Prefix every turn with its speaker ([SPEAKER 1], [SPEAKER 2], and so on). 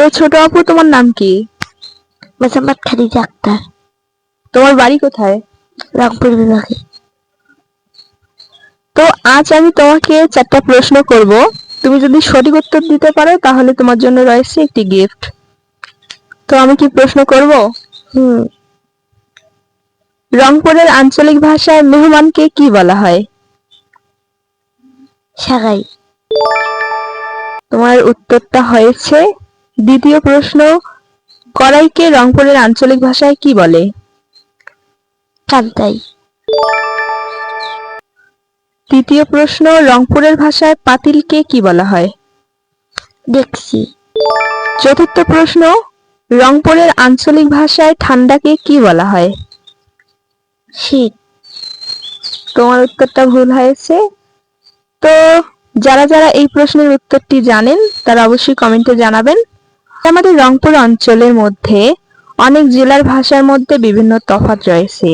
[SPEAKER 1] তো ছোট আপু তোমার নাম কি?
[SPEAKER 2] মোসাম্মদ খাদিজা আক্তার।
[SPEAKER 1] তোমার বাড়ি কোথায়?
[SPEAKER 2] রংপুর বিভাগে।
[SPEAKER 1] তো আজ আমি তোমাকে চারটা প্রশ্ন করব। তুমি যদি সঠিক উত্তর দিতে পারো তাহলে তোমার জন্য রয়েছে একটি গিফট তো আমি কি প্রশ্ন করব?
[SPEAKER 2] হুম।
[SPEAKER 1] রংপুরের আঞ্চলিক ভাষায় মেহমানকে কি বলা হয়?
[SPEAKER 2] সাগাই।
[SPEAKER 1] তোমার উত্তরটা হয়েছে দ্বিতীয় প্রশ্ন কড়াইকে রংপুরের আঞ্চলিক ভাষায় কি বলে? তৃতীয় প্রশ্ন রংপুরের ভাষায় পাতিলকে কি বলা হয়?
[SPEAKER 2] দেখছি।
[SPEAKER 1] চতুর্থ প্রশ্ন রংপুরের আঞ্চলিক ভাষায় ঠান্ডাকে কি বলা হয়?
[SPEAKER 2] শীত।
[SPEAKER 1] তোমার উত্তরটা ভুল হয়েছে। তো যারা যারা এই প্রশ্নের উত্তরটি জানেন তারা অবশ্যই কমেন্টে জানাবেন। আমাদের রংপুর অঞ্চলের মধ্যে অনেক জেলার ভাষার মধ্যে বিভিন্ন তফাৎ রয়েছে।